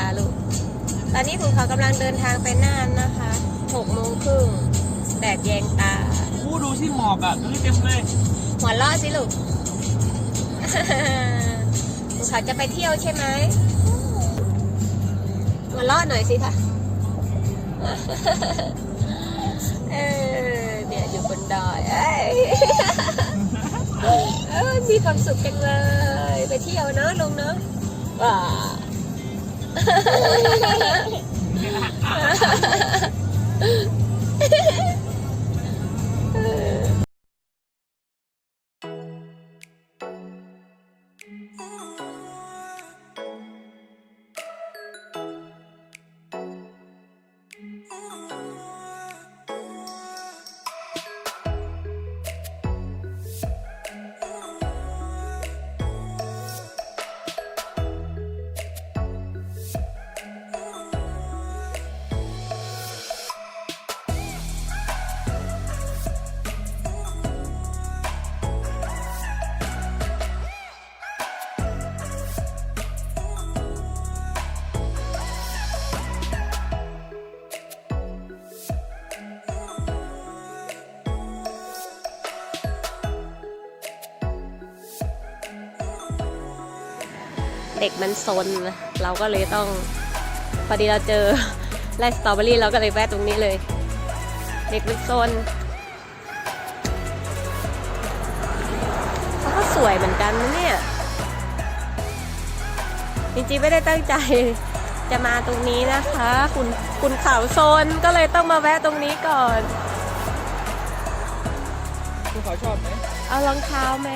าลูก ตอนนี้ภูเขากำลังเดินทางไปน่านนะคะหกโมงครึ่งแดดแยงตากูดูที่หมอกอะดูที่เต็มเลยหัวเราะสิลูกภูเขาจะไปเที่ยวใช่ไหมหัวเราะหน่อยสิค่ะ เออเนี่ยอยู่บนดอยเอ้ยเออมีความสุขจังเลย ไปเที่ยวเนอะลุงเนอะว้า ハハハハ。 เด็กมันซนนะเราก็เลยต้องพอดีเราเจอไร่สตรอเบอรี่เราก็เลยแวะตรงนี้เลย เด็กมันซนเขาก็สวยเหมือนกันนะเนี่ยจริงๆไม่ได้ตั้งใจจะมาตรงนี้นะคะ คุณคุณเขาโซนก็เลยต้องมาแวะตรงนี้ก่อนกูเขาชอบไหมเอารองเท้าไหม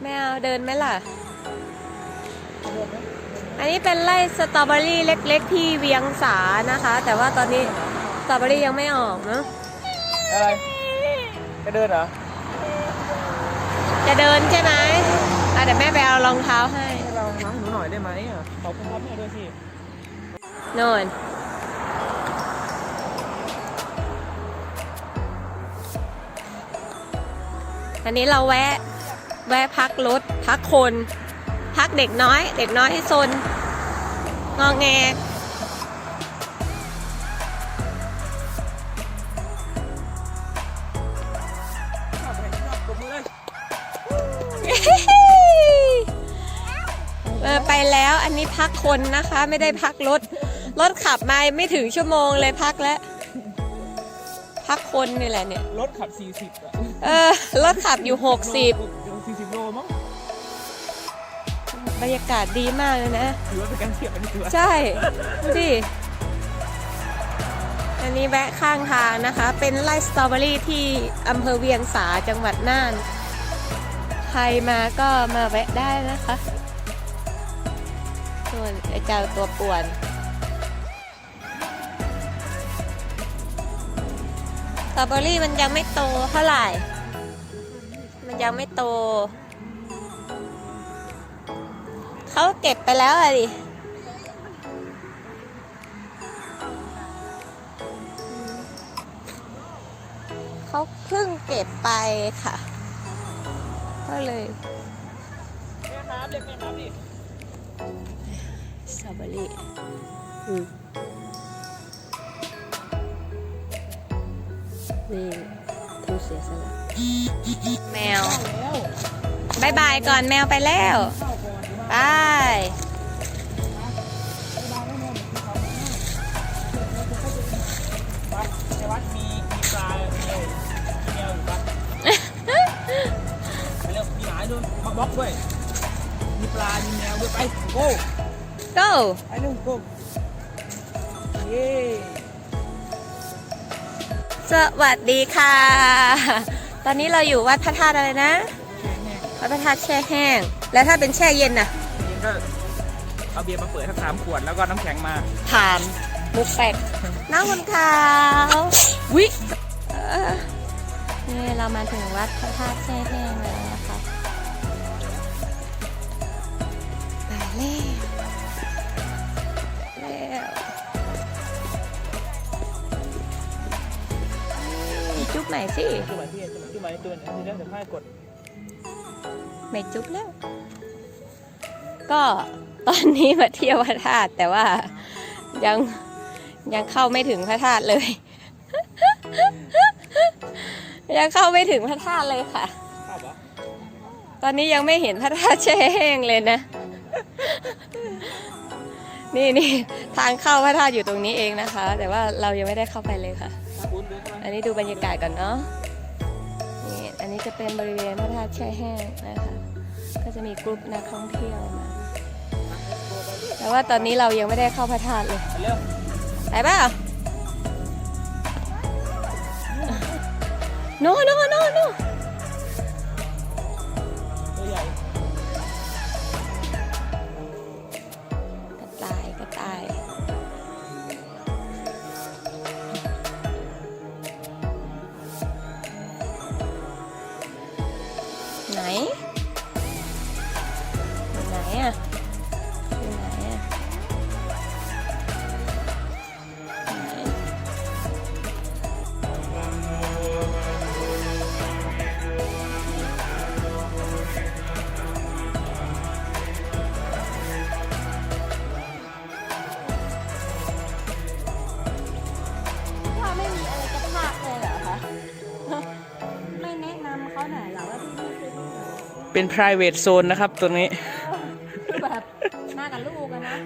ไม่เอาเดินไหมล่ะ อันนี้เป็นไร่สตรอเบอรี่เล็กๆ ที่เวียงสานะคะ แต่ว่าตอนนี้สตรอเบอรี่ยังไม่ออกเนอะอะไรจะเดินเหรอ จะเดินใช่ไหมอะเดี๋ยวแม่ไปเอารองเท้าให้ให้เราล้างหนูหน่อยได้ไหมอะขอบคุณครับแม่ด้วยสิโน่นอันนี้เราแวะ แวะพักรถ พักคน พักเด็กน้อย เด็กน้อยให้ซนงองแงชอบไหมชอบกดมือเลยเออไปแล้วอันนี้พักคนนะคะ ไม่ได้พักรถ รถขับมาไม่ถึงชั่วโมงเลยพักแล้ว พักคนนี่แหละเนี่ย รถขับ 40 อะ เออ รถขับอยู่ 60 40โลมั้ง บรรยากาศดีมากเลยนะ ถือว่าเป็นการเทียบอันนี้ถือว่าใช่ ดูดิ อันนี้แวะข้างทางนะคะ เป็นไร่สตรอเบอรี่ที่อำเภอเวียงสาจังหวัดน่าน ใครมาก็มาแวะได้นะคะ ส่วนไอ้เจ้าตัวป่วนสตรอเบอรี่มันยังไม่โตเท่าไหร่ มันยังไม่โต เขาเก็บไปแล้วอะดิเขาเพิ่งเก็บไปค่ะ ก็เลยแม่ครับเรียกแม่ครับดิสตรอเบอรี่อืมนี่ผู้เสียสละแมวแล้วบายบายก่อนแมวไปแล้ว เข้าก่อนดีว่าไป บล็อกด้วย มีปลา มีแมวด้วยไปโก้ go ไปเร็วโก้เย้สวัสดีค่ะ ตอนนี้เราอยู่วัดพระธาตุอะไรนะ วัดพระธาตุแช่แห้ง แล้วถ้าเป็นแช่เย็นน่ะ นี่ก็เอาเบียร์มาเปิดทั้งสามขวดแล้วก็น้ำแข็งมา ผ่านมุกแปกน้องคุณขาววิเออนี่เรามาถึงวัดพระธาตุแช่แห้งแล้ว นะคะไปแล้วนี่จุ๊บใหม่สิจุ๊บไหมพี่จุ๊บไหมจุ๊บไหมตัวนี้เรื่องแต่ผ้ากดไม่จุ๊บแล้ว ก็ตอนนี้มาเที่ยวพระธาตุแต่ว่ายังยังเข้าไม่ถึงพระธาตุเลย ยังเข้าไม่ถึงพระธาตุเลยค่ะข้าวเหรอตอนนี้ยังไม่เห็นพระธาตุแช่แห้งเลยนะ นี่นี่ทางเข้าพระธาตุอยู่ตรงนี้เองนะคะ แต่ว่าเรายังไม่ได้เข้าไปเลยค่ะ อันนี้ดูบรรยากาศก่อนเนาะนี่อันนี้จะเป็นบริเวณพระธาตุแช่แห้งนะคะ ก็จะมีกลุ่มนักท่องเที่ยวมาแต่ว่าตอนนี้เรายังไม่ได้เข้าพระธาตุเลยไปเปล่าโนโนโนโน เป็น private zone นะครับตัวนี้คือแบบหน้ากับลูกอะนะ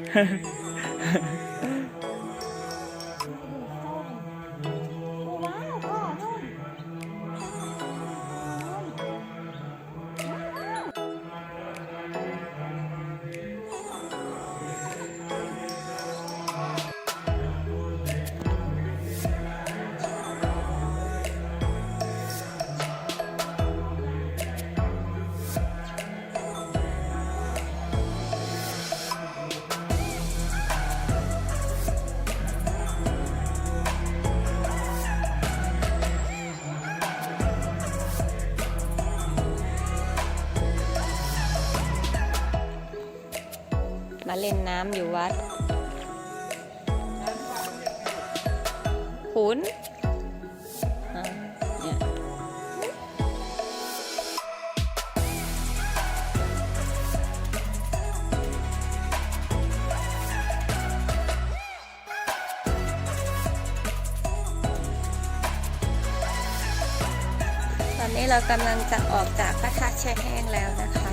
น้ำอยู่วัดขุนอ่นี่ยตอนนี้เรากำลังจะออกจากพระธาตุแช่แห้งแล้วนะคะ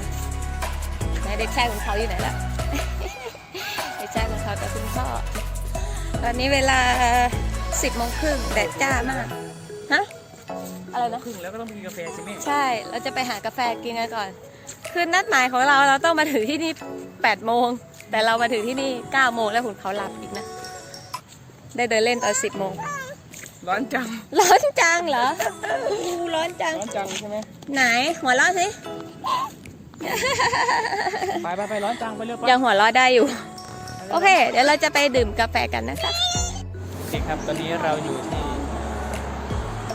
ไหนเด็กชายของเขาอยู่ไหนล่ะ ตอนนี้เวลา10โมงครึ่งแดดจ้ามาก ฮะ อะไรนะ ครึ่งแล้วก็ต้องกินกาแฟใช่ไหมใช่ เราจะไปหากาแฟกินกันก่อน คือนัดหมายของเราเราต้องมาถึงที่นี่8โมง แต่เรามาถึงที่นี่9โมงแล้วหุ่นเขาหลับอีกนะ ได้เดินเล่นตอน10โมง ร้อนจัง ร้อนจังเหรออู้ร้อนจัง ร้อนจังใช่ไหมไหนหัวเราะสิ ไปไปไปร้อนจังไปเร็วไปยังหัวเราะได้อยู่ โอเค เดี๋ยวเราจะไปดื่มกาแฟกันนะคะโอเคครับ ตอนนี้เราอยู่ที่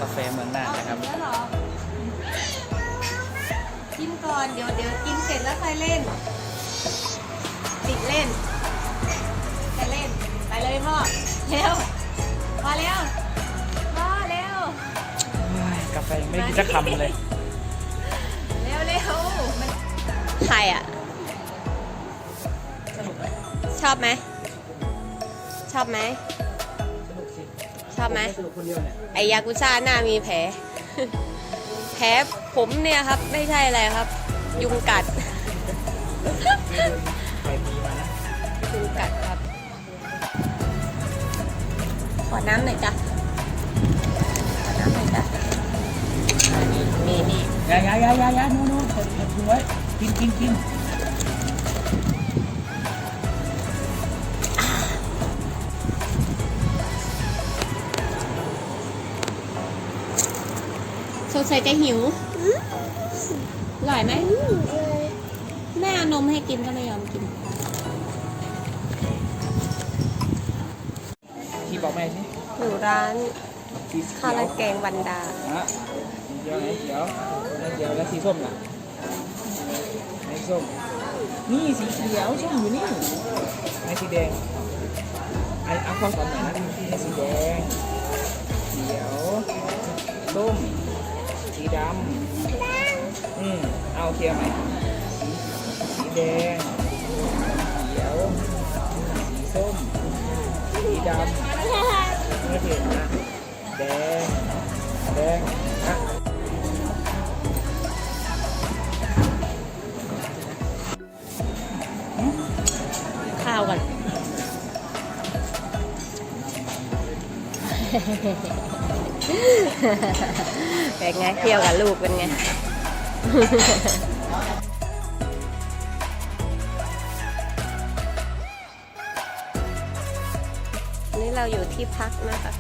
กาแฟเมืองน่านนะครับแล้วเหรอกินก่อน เดี๋ยวเดี๋ยวกินเสร็จแล้วค่อยเล่น ติดเล่นไปเล่น ไปเลยพ่อ เร็วพอเร็วพ่อเร็ว กาแฟยังไม่ได้กินสักคำเลย เร็วเร็วมันใครอะสนุกไหม ชอบไหม ชอบไหม สนุกสิชอบไหม สนุกคนเดียวเนี่ยไอยากุซ่าหน้ามีแผล แผลผมเนี่ยครับ ไม่ใช่อะไรครับ ยุงกัด ไปมีมานะยุงกัดครับ ขอน้ำหน่อยจ้ะ ขอน้ำหน่อยจ้ะนนี้นี่นี่ ยายายายายาโน่นโน่นเปิดเปิดทิ้งไว้กินกินกิน งสัยจะหิวอร่อยไหมแม่เอานมให้กินก็ไม่ยอมกิน ที่บอกแม่สิอยู่ร้านสีเขีข้าวยวราดแกงวันดา ฮะสีเขียวไหนเขียวไหนเขียวแล้วสีส้มล่ะไหนส้ม นี่สีเขียวส้มอยู่นี่ไหนสีแดงไอ้เอาข้อสอนหน่อยนะนี่สีแดงเขียวส้มสี ดำอืมเอาเคลียร์ไหมสีแดงสีเขียวสีส้มสีดำไม่เห็นนะแดงแดงนะข้าวกัน เป็นไงเที่ยวกับลูกเป็นไงนี่เราอยู่ที่พักนะคะ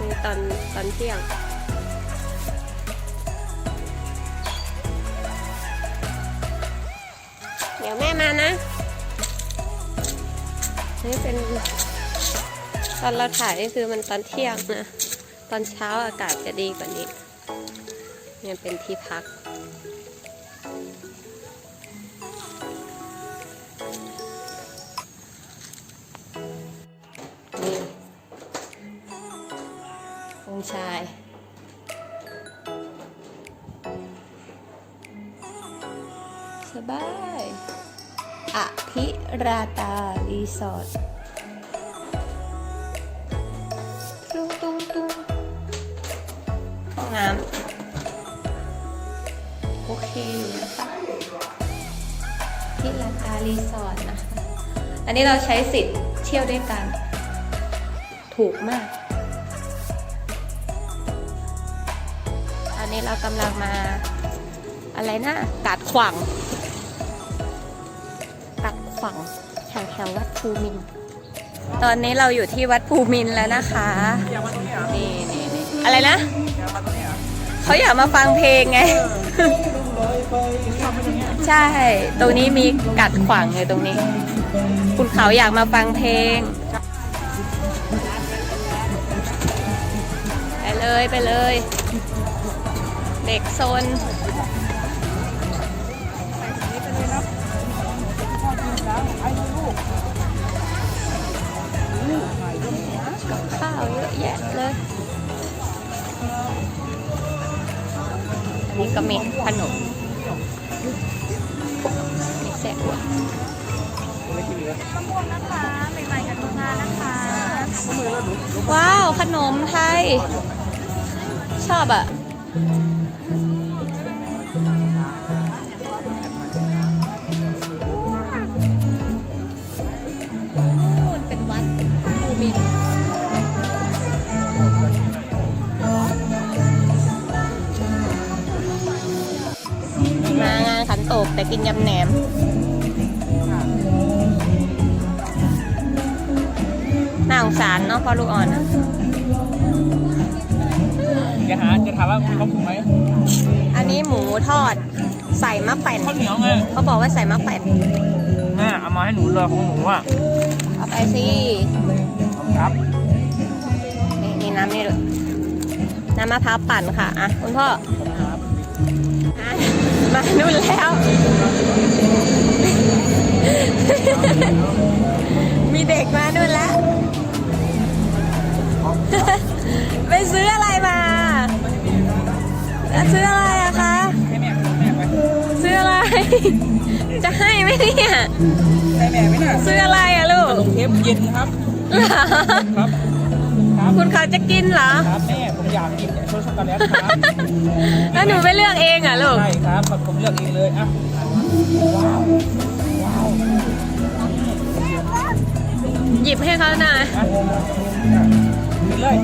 นี่ตอนตอนเที่ยงเดี๋ยวแม่มานะ นี่เป็น ตอนเราถ่ายนี่คือมันตอนเที่ยงนะ ตอนเช้าอากาศจะดีกว่านี้เนี่ยเป็นที่พัก นี่องชายสบาย อภิราตารีสอร์ท น้ำโอเคอยู่นะคะที่ราตารีสอร์ทนะคะ อันนี้เราใช้สิทธิ์เที่ยวด้วยกัน ถูกมาก อันนี้เรากำลังมาอะไรนะกาดขวางตักขวางแถวแถววัดภูมิน ตอนนี้เราอยู่ที่วัดภูมินแล้วนะคะ นี่นี่นี่อะไรนะ เหรอเขาอยากมาฟังเพลงไงลอยไปชอบมาตรงนี้ใช่ ตรงนี้มีกัดขวางเลยตรงนี้ คุณเขาอยากมาฟังเพลง ไปเลยไปเลย เด็กโซนนี่ไปเลยนะพ่อกินแล้วไอ้ลูกลูกไหนลูกนะกับข้าวเยอะแยะเลย นนี้ก็มีขนมมีแซ่บไม่กินเลยมะม่วงนะคะใหม่ๆจากโรงงานนะคะว้าว ขนมไทย ชอบอะ ขันโตกแต่กินยำแหนมน่าสงสารเนาะพ่อลูกอ่อนอะจะหาจะถามว่าเขาถูกไหมอันนี้หมูทอดใส่มะแป่นข้าวเหนียวไงเขาบอกว่าใส่มะแป่นแม่เอามาให้หนูเลยของหนูอะเอาไปสิครับนี่นี่น้ำนี่ด้วยน้ำมะพร้าวปั่นค่ะอะคุณพ่อครับอะ มานู่นแล้ว มีเด็กมานู่นแล้ว ไปซื้ออะไรมาแล้วซื้ออะไรอะคะ ซื้ออะไร จะให้ไหมเนี่ยให้แม่ไม่น่าซื้ออะไรอะลูก เทปเย็นครับ ครับ ครับคุณเขาจะกินเหรอ ครับแม่ผมอยากกินเนี่ยช็อกโกแลตครับแล้วหนูไปเลือกเองเหรอะลูก ใช่ครับ ผมเลือกเองเลยอะว้าวว้าวหยิบให้เขาหน่อย อะกินเลย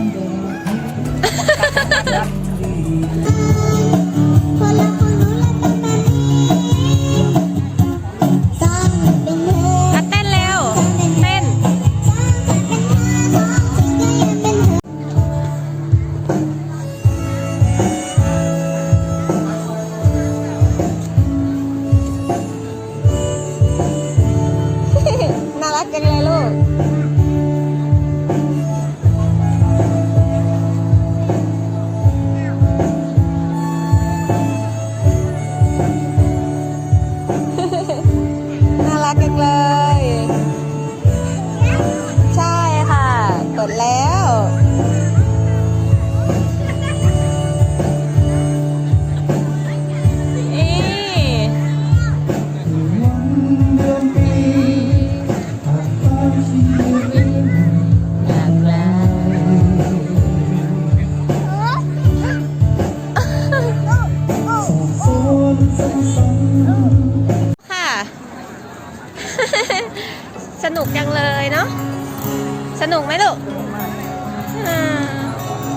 จั ค่ะ สนุกจังเลยเนาะ สนุกไหมลูก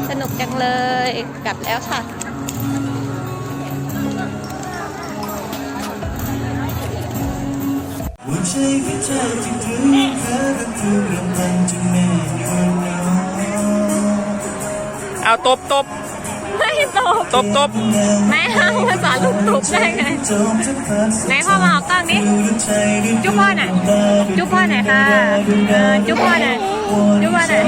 สนุกจังเลย กลับแล้วค่ะ เนาะเอาตบตบไม่ตบตบตบแม่ห้ามภาษาลูกตบได้ไงจงจะพัดไหนพ่อมาเอากล้องนี้ดูใจได้จุ๊บพ่อหน่อยจุ๊บพ่อหน่อยค่ะเออจุ๊บพ่อหน่อยจุ๊บพ่อหน่อย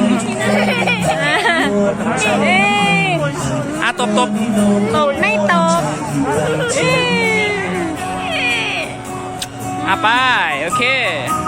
เอ้ยอะตบตบตบไม่ตบเอ้ยอะไปโอเคเ